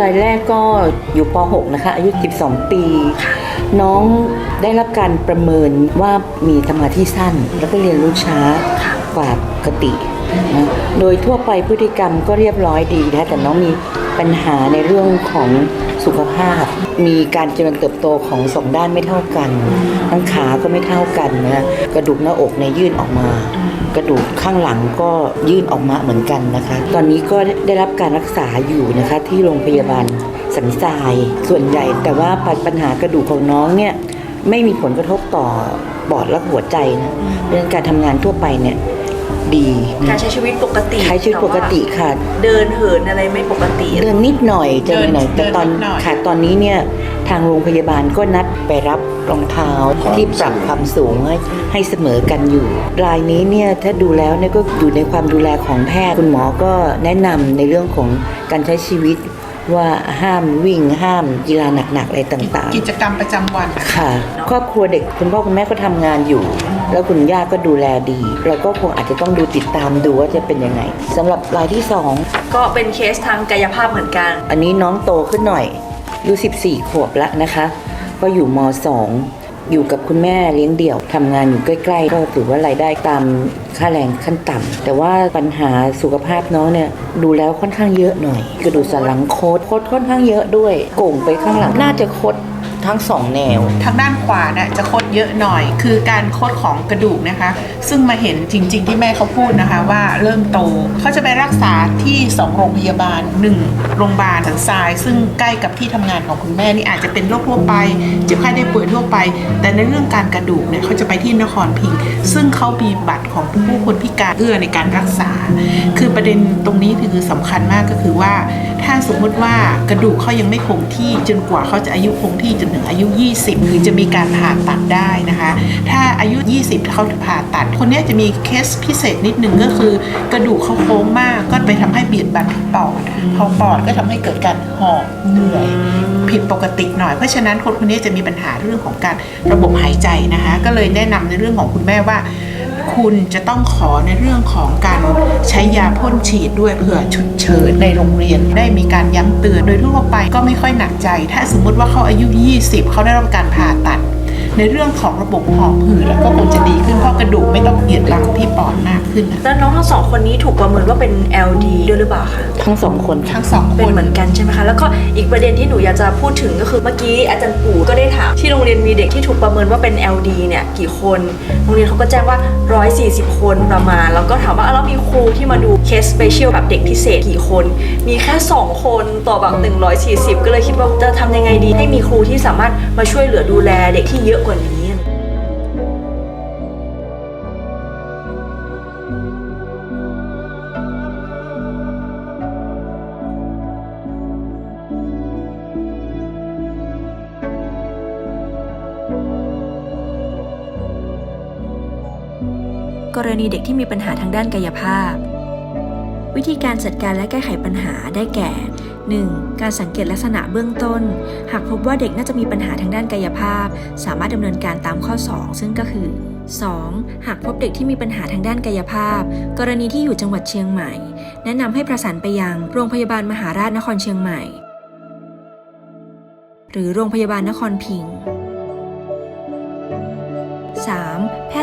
รายแรกก็อยู่ป .6 นะคะ อายุ 12 ปี น้องได้รับการประเมินว่ามีสมาธิสั้น แล้วก็เรียนรู้ช้ากว่าปกตินะโดยทั่วไปพฤติกรรมก็เรียบร้อยดีนะคะแต่น้องมี ปัญหาในเรื่องของสุขภาพ มีการเจริญเติบโตของสองด้านไม่เท่ากันทั้งขาก็ไม่เท่ากันนะกระดูกหน้าอกเนี่ยยื่นออกมา กระดูกข้างหลังก็ยื่นออกมาเหมือนกันนะคะ ตอนนี้ก็ได้รับการรักษาอยู่นะคะที่โรงพยาบาลสันทราย ส่วนใหญ่แต่ว่าปัญหากระดูกของน้องเนี่ยไม่มีผลกระทบต่อปอดและหัวใจนะเรื่องการทำงานทั่วไปเนี่ย ดีการนะใช้ชีวิตปกติใช้ชีวิตปกติค่ะแต่ว่าเดินเหินอะไรไม่ปกติ เดินนิดหน่อยเจอหน่อยเดินแต่ตอนนิดหน่อยค่ะตอนนี้เนี่ยทางโรงพยาบาลก็นัดไปรับรองเท้าที่ปรับความสูงให้ให้เสมอกันอยู่ รายนี้เนี่ยถ้าดูแล้วเนี่ยก็อยู่ในความดูแลของแพทย์คุณหมอก็แนะนำในเรื่องของการใช้ชีวิต ว่าห้ามวิ่งห้ามกีฬาหนักๆอะไรต่างๆ กิจกรรมประจำวันนะคะค่ะ ครอบครัวเด็กคุณพ่อคุณแม่ก็ทำงานอยู่ แล้วคุณย่าก็ดูแลดี เราก็คงอาจจะต้องดูติดตามดูว่าจะเป็นยังไงสำหรับรายที่สองก็เป็นเคสทางกายภาพเหมือนกัน อันนี้น้องโตขึ้นหน่อยอายุ14 ขวบแล้วนะคะ ก็อยู่ม 2 อยู่กับคุณแม่เลี้ยงเดี่ยวทำงานอยู่ใกล้ ๆ ก็ถือว่ารายได้ตามค่าแรงขั้นต่ำแต่ว่าปัญหาสุขภาพน้องเนี่ยดูแล้วค่อนข้างเยอะหน่อย กระดูกสันหลังโคดโคดค่อนข้างเยอะด้วยโก่งไปข้างหลังน่าจะโคด ทั้งสองแนว ทางด้านขวาเนี่ยจะคดเยอะหน่อย คือการคดของกระดูกนะคะ ซึ่งมาเห็นจริง ๆ ที่แม่เขาพูดนะคะว่าเริ่มโตเขาจะไปรักษาที่ 2 โรงพยาบาล 1 โรงพยาบาลสันทราย ซึ่งใกล้กับที่ทำงานของคุณแม่นี่อาจจะเป็นโรคทั่วไป เจ็บไข้ได้ป่วยทั่วไป แต่ในเรื่องการกระดูกเนี่ยเขาจะไปที่นครพิงค์ซึ่งเขามีบัตรของผู้คนพิการเอื้อในการรักษา คือประเด็นตรงนี้คือสำคัญมากก็คือว่าถ้าสมมติว่ากระดูกเขายังไม่คงที่จนกว่าเขาจะอายุคงที่จนถึงอายุ 20ถึงจะมีการผ่าตัดได้นะคะ ถ้าอายุ 20เขาผ่าตัด คนนี้จะมีเคสพิเศษนิดหนึ่งก็คือ กระดูกเขาโค้งมากก็ไปทำให้เบียดบันที่ปอดพอปอดก็ทำให้เกิดการหอบเหนื่อยผิดปกติหน่อย เพราะฉะนั้นคนคนนี้จะมีปัญหาเรื่องของการระบบหายใจนะคะ ก็เลยแนะนำในเรื่องของคุณแม่ว่า คุณจะต้องขอในเรื่องของการใช้ยาพ่นฉีดด้วยเผื่อฉุดเฉินในโรงเรียน ได้มีการย้ำเตือนโดยทั่วไปก็ไม่ค่อยหนักใจ ถ้าสมมุติว่าเขาอายุ 20 เขาได้รับการผ่าตัด ในเรื่องของระบบหอบหืดแล้วก็คงจะดีขึ้นเพราะกระดูกไม่ต้องเหยียดรังที่ปอดมากขึ้นนะแล้วน้องทั้งสองคนนี้ถูกประเมินว่าเป็น LD ด้วยหรือเปล่าคะทั้งสองคนค่ะทั้งสองคเป็นนเหมือนกันใช่ไหมคะแล้วก็อีกประเด็นที่หนูอยากจะพูดถึงก็คือเมื่อกี้อาจารย์ปู่ก็ได้ถามที่โรงเรียนมีเด็กที่ถูกประเมินว่าเป็น LD เนี่ยกี่คนโรงเรียนเขาก็แจ้งว่า 140 คนประมาณ แล้วก็ถามว่าแล้วมีครูที่มาดูเคสสเปเชียลแบบเด็กพิเศษกี่คน มีแค่ 2 คนต่อแบบ140 ก็เลยคิดว่าจะทำยังไงดี ให้มีครูที่สามารถมาช่วยเหลือดูแลเด็กที่เยอะกว่านี้กรณีเด็กที่มีปัญหาทางด้านกายภาพ วิธีการจัดการและแก้ไขปัญหาได้แก่ 1. การสังเกตลักษณะเบื้องต้น หากพบว่าเด็กน่าจะมีปัญหาทางด้านกายภาพ สามารถดำเนินการตามข้อ 2 ซึ่งก็คือ 2. หากพบเด็กที่มีปัญหาทางด้านกายภาพ กรณีที่อยู่จังหวัดเชียงใหม่ แนะนำให้ประสานไปยังโรงพยาบาลมหาราชนครเชียงใหม่ หรือโรงพยาบาลนครพิงค์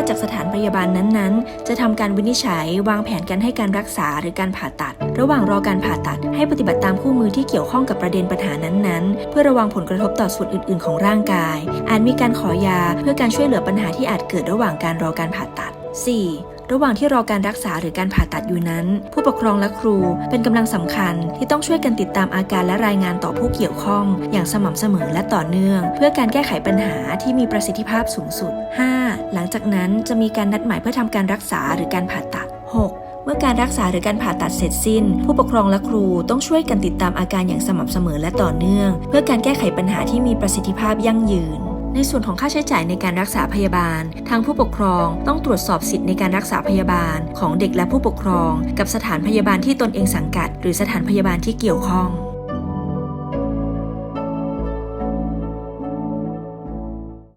ทย์จากสถานพยาบาลนั้นๆ จะทำการวินิจฉัย วางแผนการให้การรักษาหรือการผ่าตัด ระหว่างรอการผ่าตัด ให้ปฏิบัติตามคู่มือที่เกี่ยวข้องกับประเด็นปัญหานั้นๆ เพื่อระวังผลกระทบต่อส่วนอื่น ๆ ของร่างกาย อาจมีการขอยาเพื่อการช่วยเหลือปัญหาที่อาจเกิดระหว่างการรอการผ่าตัด 4. ระหว่างที่รอการรักษาหรือการผ่าตัดอยู่นั้น ผู้ปกครองและครูเป็นกำลังสำคัญที่ต้องช่วยกันติดตามอาการและรายงานต่อผู้เกี่ยวข้อง อย่างสม่ำเสมอและต่อเนื่อง เพื่อการแก้ไขปัญหาที่มีประสิทธิภาพสูงสุด 5. หลังจากนั้นจะมีการนัดหมายเพื่อทำการรักษาหรือการผ่าตัด 6. เมื่อการรักษาหรือการผ่าตัดเสร็จสิ้น ผู้ปกครองและครูต้องช่วยกันติดตามอาการอย่างสม่ำเสมอและต่อเนื่อง เพื่อการแก้ไขปัญหาที่มีประสิทธิภาพยั่งยืน ในส่วนของค่าใช้จ่ายในการรักษาพยาบาล ทางผู้ปกครองต้องตรวจสอบสิทธิ์ในการรักษาพยาบาล ของเด็กและผู้ปกครอง กับสถานพยาบาลที่ตนเองสังกัด หรือสถานพยาบาลที่เกี่ยวข้อง